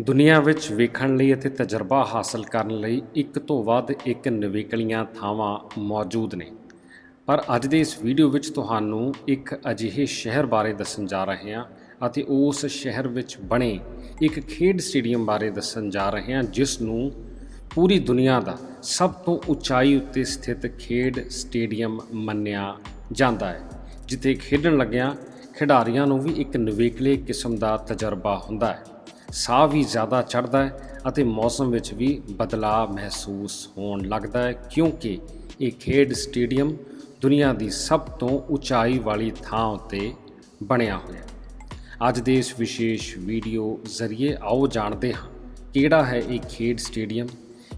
ਦੁਨੀਆ ਵਿੱਚ ਵੇਖਣ ਲਈ ਅਤੇ ਤਜਰਬਾ ਹਾਸਲ ਕਰਨ ਲਈ ਇੱਕ ਤੋਂ ਵੱਧ ਇੱਕ ਨਿਵੇਕਲੀਆਂ ਥਾਵਾਂ ਮੌਜੂਦ ਨੇ। ਪਰ ਅੱਜ ਦੇ ਇਸ ਵੀਡੀਓ ਵਿੱਚ ਤੁਹਾਨੂੰ ਇੱਕ ਅਜਿਹੇ ਸ਼ਹਿਰ ਬਾਰੇ ਦੱਸਣ ਜਾ ਰਹੇ ਹਾਂ ਅਤੇ ਉਸ ਸ਼ਹਿਰ ਵਿੱਚ ਬਣੇ ਇੱਕ ਖੇਡ ਸਟੇਡੀਅਮ ਬਾਰੇ ਦੱਸਣ ਜਾ ਰਹੇ ਹਾਂ, ਜਿਸ ਨੂੰ ਪੂਰੀ ਦੁਨੀਆ ਦਾ ਸਭ ਤੋਂ ਉਚਾਈ ਉੱਤੇ ਸਥਿਤ ਖੇਡ ਸਟੇਡੀਅਮ ਮੰਨਿਆ ਜਾਂਦਾ ਹੈ, ਜਿੱਥੇ ਖੇਡਣ ਲੱਗਿਆਂ ਖਿਡਾਰੀਆਂ ਨੂੰ ਵੀ ਇੱਕ ਨਿਵੇਕਲੇ ਕਿਸਮ ਦਾ ਤਜਰਬਾ ਹੁੰਦਾ ਹੈ। ਸਾਹ ਵੀ ਜ਼ਿਆਦਾ ਚੜ੍ਹਦਾ ਹੈ ਅਤੇ ਮੌਸਮ ਵਿੱਚ ਵੀ ਬਦਲਾਅ ਮਹਿਸੂਸ ਹੋਣ ਲੱਗਦਾ ਹੈ, ਕਿਉਂਕਿ ਇਹ ਖੇਡ ਸਟੇਡੀਅਮ ਦੁਨੀਆ ਦੀ ਸਭ ਤੋਂ ਉਚਾਈ ਵਾਲੀ ਥਾਂ ਉੱਤੇ ਬਣਿਆ ਹੋਇਆ ਹੈ। ਅੱਜ ਦੇ ਇਸ ਵਿਸ਼ੇਸ਼ ਵੀਡੀਓ ਜ਼ਰੀਏ ਆਓ ਜਾਣਦੇ ਹਾਂ ਕਿਹੜਾ ਹੈ ਇਹ ਖੇਡ ਸਟੇਡੀਅਮ,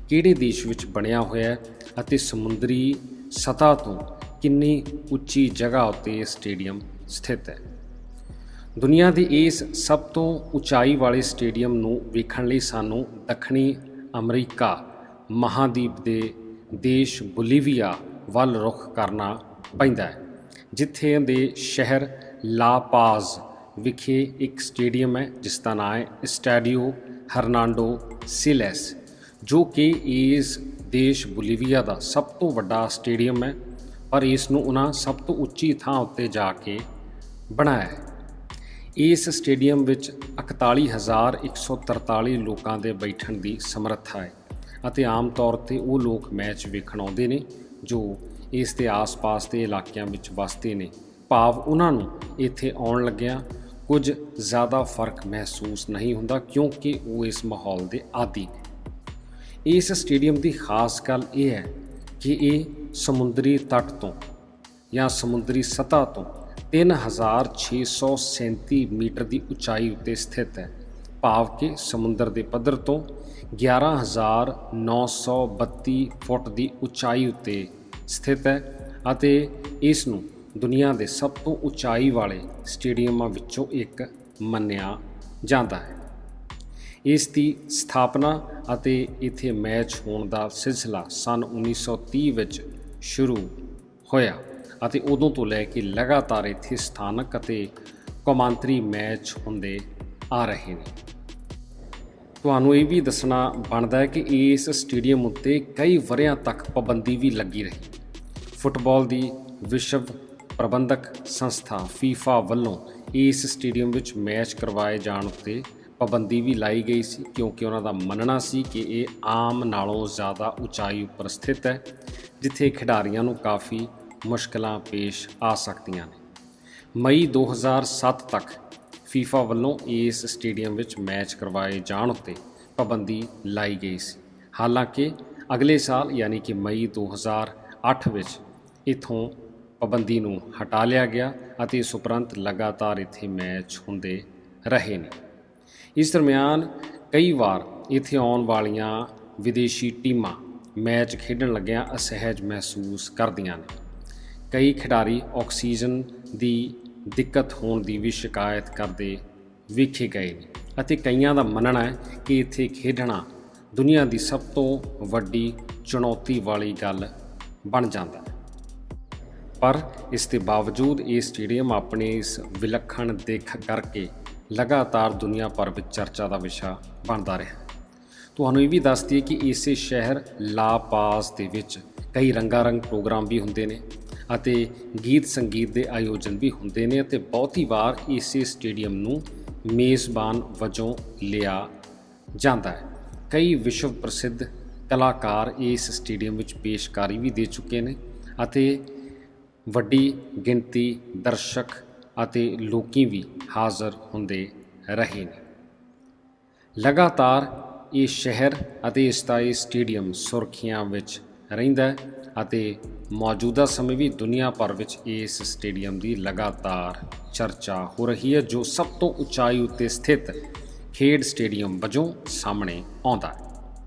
ਕਿਹੜੇ ਦੇਸ਼ ਵਿੱਚ ਬਣਿਆ ਹੋਇਆ ਹੈ ਅਤੇ ਸਮੁੰਦਰੀ ਸਤ੍ਹਾ ਤੋਂ ਕਿੰਨੀ ਉੱਚੀ ਜਗ੍ਹਾ ਉੱਤੇ ਸਟੇਡੀਅਮ ਸਥਿਤ ਹੈ। ਦੁਨੀਆ ਦੇ ਇਸ ਸਭ ਤੋਂ ਉਚਾਈ ਵਾਲੇ ਸਟੇਡੀਅਮ ਨੂੰ ਵੇਖਣ ਲਈ ਸਾਨੂੰ ਦੱਖਣੀ ਅਮਰੀਕਾ ਮਹਾਦੀਪ ਦੇ ਦੇਸ਼ ਬੋਲੀਵੀਆ ਵੱਲ ਰੁਖ ਕਰਨਾ ਪੈਂਦਾ ਹੈ, ਜਿੱਥੇ ਦੇ ਸ਼ਹਿਰ ਲਾ ਪਾਜ਼ ਵਿਖੇ ਇੱਕ ਸਟੇਡੀਅਮ ਹੈ, ਜਿਸ ਦਾ ਨਾਮ ਹੈ ਸਟੈਡੀਓ ਹਰਨਾਂਡੋ ਸਿਲੈਸ, ਜੋ ਕਿ ਇਸ ਦੇਸ਼ ਬੋਲੀਵੀਆ ਦਾ ਸਭ ਤੋਂ ਵੱਡਾ ਸਟੇਡੀਅਮ ਹੈ, ਪਰ ਇਸ ਨੂੰ ਉਹਨਾਂ ਸਭ ਤੋਂ ਉੱਚੀ ਥਾਂ ਉੱਤੇ ਜਾ ਕੇ ਬਣਾਇਆ ਹੈ। ਇਸ ਸਟੇਡੀਅਮ ਵਿੱਚ 41143 ਲੋਕਾਂ ਦੇ ਬੈਠਣ ਦੀ ਸਮਰੱਥਾ ਹੈ ਅਤੇ ਆਮ ਤੌਰ ਤੇ ਉਹ ਲੋਕ ਮੈਚ ਵੇਖਣ ਆਉਂਦੇ ਨੇ ਜੋ ਇਸ ਦੇ ਆਸ-ਪਾਸ ਦੇ ਇਲਾਕਿਆਂ ਵਿੱਚ ਵਸਦੇ ਨੇ। ਭਾਵ ਉਹਨਾਂ ਨੂੰ ਇੱਥੇ ਆਉਣ ਲੱਗਿਆਂ ਕੁਝ ਜ਼ਿਆਦਾ ਫ਼ਰਕ ਮਹਿਸੂਸ ਨਹੀਂ ਹੁੰਦਾ ਕਿਉਂਕਿ ਉਹ ਇਸ ਮਾਹੌਲ ਦੇ ਆਦੀ ਨੇ। ਇਸ ਸਟੇਡੀਅਮ ਦੀ ਖਾਸ ਗੱਲ ਇਹ ਹੈ ਕਿ ਇਹ ਸਮੁੰਦਰੀ ਤੱਟ ਤੋਂ ਜਾਂ ਸਮੁੰਦਰੀ ਸਤਹ ਤੋਂ 3637 ਮੀਟਰ ਦੀ ਉਚਾਈ ਉੱਤੇ ਸਥਿਤ ਹੈ। ਭਾਵ ਕਿ ਸਮੁੰਦਰ ਦੇ ਪੱਧਰ ਤੋਂ 11932 ਫੁੱਟ ਦੀ ਉਚਾਈ ਉੱਤੇ ਸਥਿਤ ਹੈ ਅਤੇ ਇਸ ਨੂੰ ਦੁਨੀਆ ਦੇ ਸਭ ਤੋਂ ਉਚਾਈ ਵਾਲੇ ਸਟੇਡੀਅਮਾਂ ਵਿੱਚੋਂ ਇੱਕ ਮੰਨਿਆ ਜਾਂਦਾ ਹੈ। ਇਸ ਦੀ ਸਥਾਪਨਾ ਅਤੇ ਇੱਥੇ ਮੈਚ ਹੋਣ ਦਾ ਸਿਲਸਿਲਾ ਸਨ 1930 ਵਿੱਚ ਸ਼ੁਰੂ ਹੋਇਆ। ਅਤੇ ਉਦੋਂ ਤੋਂ ਲੈ ਕੇ ਲਗਾਤਾਰ ਇੱਥੇ ਸਥਾਨਕ ਅਤੇ ਕੌਮਾਂਤਰੀ ਮੈਚ ਹੁੰਦੇ ਆ ਰਹੇ ਨੇ। ਤੁਹਾਨੂੰ ਇਹ ਵੀ ਦੱਸਣਾ ਬਣਦਾ ਹੈ ਕਿ ਇਸ ਸਟੇਡੀਅਮ ਉੱਤੇ ਕਈ ਵਰਿਆਂ ਤੱਕ ਪਾਬੰਦੀ ਵੀ ਲੱਗੀ ਰਹੀ। ਫੁੱਟਬਾਲ ਦੀ ਵਿਸ਼ਵ ਪ੍ਰਬੰਧਕ ਸੰਸਥਾ ਫੀਫਾ ਵੱਲੋਂ ਇਸ ਸਟੇਡੀਅਮ ਵਿੱਚ ਮੈਚ ਕਰਵਾਏ ਜਾਣ ਉੱਤੇ ਪਾਬੰਦੀ ਵੀ ਲਾਈ ਗਈ ਸੀ, ਕਿਉਂਕਿ ਉਹਨਾਂ ਦਾ ਮੰਨਣਾ ਸੀ ਕਿ ਇਹ ਆਮ ਨਾਲੋਂ ਜ਼ਿਆਦਾ ਉਚਾਈ ਉੱਪਰ ਸਥਿਤ ਹੈ, ਜਿੱਥੇ ਖਿਡਾਰੀਆਂ ਨੂੰ ਕਾਫੀ ਮੁਸ਼ਕਲਾਂ ਪੇਸ਼ ਆ ਸਕਦੀਆਂ ਨੇ। ਮਈ 2007 ਤੱਕ ਫੀਫਾ ਵੱਲੋਂ ਇਸ ਸਟੇਡੀਅਮ ਵਿੱਚ ਮੈਚ ਕਰਵਾਏ ਜਾਣ ਉੱਤੇ ਪਾਬੰਦੀ ਲਾਈ ਗਈ ਸੀ। ਹਾਲਾਂਕਿ ਅਗਲੇ ਸਾਲ ਯਾਨੀ ਕਿ ਮਈ 2008 ਵਿੱਚ ਇਥੋਂ ਪਾਬੰਦੀ ਨੂੰ ਹਟਾ ਲਿਆ ਗਿਆ ਅਤੇ ਇਸ ਉਪਰੰਤ ਲਗਾਤਾਰ ਇੱਥੇ ਮੈਚ ਹੁੰਦੇ ਰਹੇ ਨੇ। ਇਸ ਦਰਮਿਆਨ ਕਈ ਵਾਰ ਇੱਥੇ ਆਉਣ ਵਾਲੀਆਂ ਵਿਦੇਸ਼ੀ ਟੀਮਾਂ ਮੈਚ ਖੇਡਣ ਲੱਗਿਆਂ ਅਸਹਿਜ ਮਹਿਸੂਸ ਕਰਦੀਆਂ ਨੇ। ਕਈ ਖਿਡਾਰੀ ਆਕਸੀਜਨ ਦੀ ਦਿੱਕਤ ਹੋਣ ਦੀ ਵੀ ਸ਼ਿਕਾਇਤ ਕਰਦੇ ਵੇਖੇ ਗਏ ਨੇ ਅਤੇ ਕਈਆਂ ਦਾ ਮੰਨਣਾ ਹੈ ਕਿ ਇੱਥੇ ਖੇਡਣਾ ਦੁਨੀਆ ਦੀ ਸਭ ਤੋਂ ਵੱਡੀ ਚੁਣੌਤੀ ਵਾਲੀ ਗੱਲ ਬਣ ਜਾਂਦਾ ਹੈ। ਪਰ ਇਸ ਦੇ ਬਾਵਜੂਦ ਇਹ ਸਟੇਡੀਅਮ ਆਪਣੇ ਇਸ ਵਿਲੱਖਣ ਦੇਖ ਕਰਕੇ ਲਗਾਤਾਰ ਦੁਨੀਆ ਭਰ ਵਿੱਚ ਚਰਚਾ ਦਾ ਵਿਸ਼ਾ ਬਣਦਾ ਰਿਹਾ। ਤੁਹਾਨੂੰ ਇਹ ਵੀ ਦੱਸ ਦਈਏ ਕਿ ਇਸੇ ਸ਼ਹਿਰ ਲਾਪਾਸ ਦੇ ਵਿੱਚ ਕਈ ਰੰਗਾਰੰਗ ਪ੍ਰੋਗਰਾਮ ਵੀ ਹੁੰਦੇ ਨੇ। ਅਤੇ ਗੀਤ ਸੰਗੀਤ ਦੇ ਆਯੋਜਨ ਵੀ ਹੁੰਦੇ ਨੇ ਅਤੇ ਬਹੁਤੀ ਵਾਰ ਇਸੇ ਸਟੇਡੀਅਮ ਨੂੰ ਮੇਜ਼ਬਾਨ ਵਜੋਂ ਲਿਆ ਜਾਂਦਾ ਹੈ। ਕਈ ਵਿਸ਼ਵ ਪ੍ਰਸਿੱਧ ਕਲਾਕਾਰ ਇਸ ਸਟੇਡੀਅਮ ਵਿੱਚ ਪੇਸ਼ਕਾਰੀ ਵੀ ਦੇ ਚੁੱਕੇ ਨੇ ਅਤੇ ਵੱਡੀ ਗਿਣਤੀ ਦਰਸ਼ਕ ਅਤੇ ਲੋਕੀ ਵੀ ਹਾਜ਼ਰ ਹੁੰਦੇ ਰਹੇ ਨੇ। ਲਗਾਤਾਰ ਇਹ ਸ਼ਹਿਰ ਅਤੇ ਇਸ ਦਾ ਇਹ ਸਟੇਡੀਅਮ ਸੁਰਖੀਆਂ ਵਿੱਚ ਰਹਿੰਦਾ ਹੈ ਅਤੇ ਮੌਜੂਦਾ ਸਮੇਂ ਵੀ ਦੁਨੀਆ ਭਰ ਵਿੱਚ ਇਸ ਸਟੇਡੀਅਮ ਦੀ ਲਗਾਤਾਰ ਚਰਚਾ ਹੋ ਰਹੀ ਹੈ, ਜੋ ਸਭ ਤੋਂ ਉਚਾਈ ਉੱਤੇ ਸਥਿਤ ਖੇਡ ਸਟੇਡੀਅਮ ਵਜੋਂ ਸਾਹਮਣੇ ਆਉਂਦਾ ਹੈ।